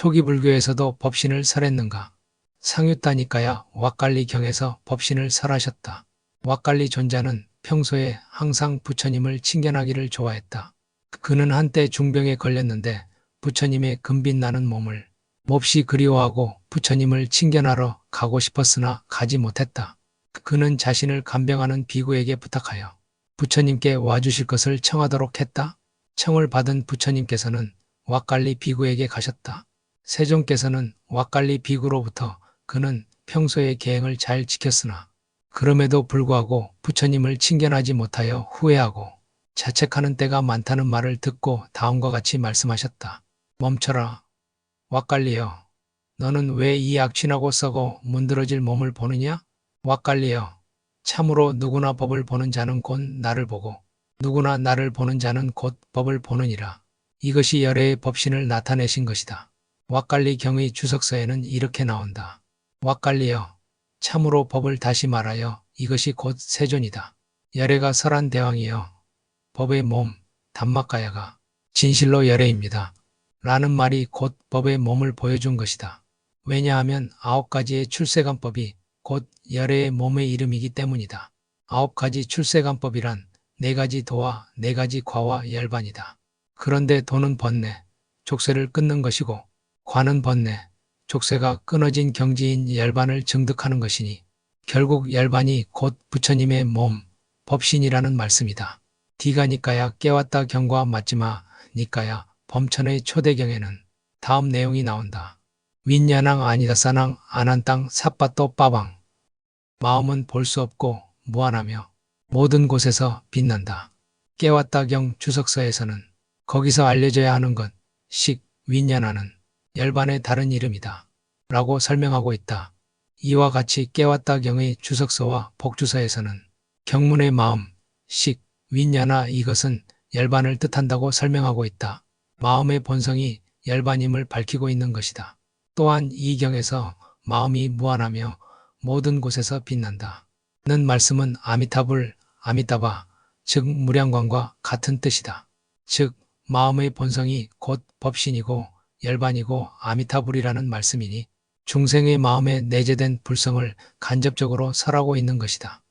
초기 불교에서도 법신을 설했는가? 상유따니까야 왁갈리 경에서 법신을 설하셨다. 왁갈리 존자는 평소에 항상 부처님을 칭견하기를 좋아했다. 그는 한때 중병에 걸렸는데 부처님의 금빛 나는 몸을 몹시 그리워하고 부처님을 칭견하러 가고 싶었으나 가지 못했다. 그는 자신을 간병하는 비구에게 부탁하여 부처님께 와주실 것을 청하도록 했다. 청을 받은 부처님께서는 왁갈리 비구에게 가셨다. 세종께서는 왁갈리 비구로부터 그는 평소의 계행을 잘 지켰으나 그럼에도 불구하고 부처님을 칭견하지 못하여 후회하고 자책하는 때가 많다는 말을 듣고 다음과 같이 말씀하셨다. 멈춰라. 왁갈리여. 너는 왜 이 악취나고 썩어 문드러질 몸을 보느냐? 왁갈리여. 참으로 누구나 법을 보는 자는 곧 나를 보고 누구나 나를 보는 자는 곧 법을 보느니라. 이것이 열애의 법신을 나타내신 것이다. 왁갈리 경의 주석서에는 이렇게 나온다. 왁갈리여. 참으로 법을 다시 말하여 이것이 곧 세존이다. 열애가 설한 대왕이여. 법의 몸, 단막가야가 진실로 열애입니다. 라는 말이 곧 법의 몸을 보여준 것이다. 왜냐하면 아홉 가지의 출세관법이 곧 열애의 몸의 이름이기 때문이다. 아홉 가지 출세관법이란 네 가지 도와 네 가지 과와 열반이다. 그런데 도는 번뇌, 족쇄를 끊는 것이고 관은 번뇌, 족쇄가 끊어진 경지인 열반을 증득하는 것이니 결국 열반이 곧 부처님의 몸, 법신이라는 말씀이다. 디가니까야 깨웠다 경과 맞지마 니까야 범천의 초대경에는 다음 내용이 나온다. 윈야낭 아니다사낭 아난땅 삿바또 빠방 마음은 볼 수 없고 무한하며 모든 곳에서 빛난다. 깨웠다경 주석서에서는 거기서 알려져야 하는 것, 식, 윈야나는 열반의 다른 이름이다. 라고 설명하고 있다. 이와 같이 깨웠다경의 주석서와 복주서에서는 경문의 마음, 식, 윈야나 이것은 열반을 뜻한다고 설명하고 있다. 마음의 본성이 열반임을 밝히고 있는 것이다. 또한 이 경에서 마음이 무한하며 모든 곳에서 빛난다. 는 말씀은 아미타불, 아미타바, 즉 무량광과 같은 뜻이다. 즉 마음의 본성이 곧 법신이고 열반이고 아미타불이라는 말씀이니 중생의 마음에 내재된 불성을 간접적으로 설하고 있는 것이다.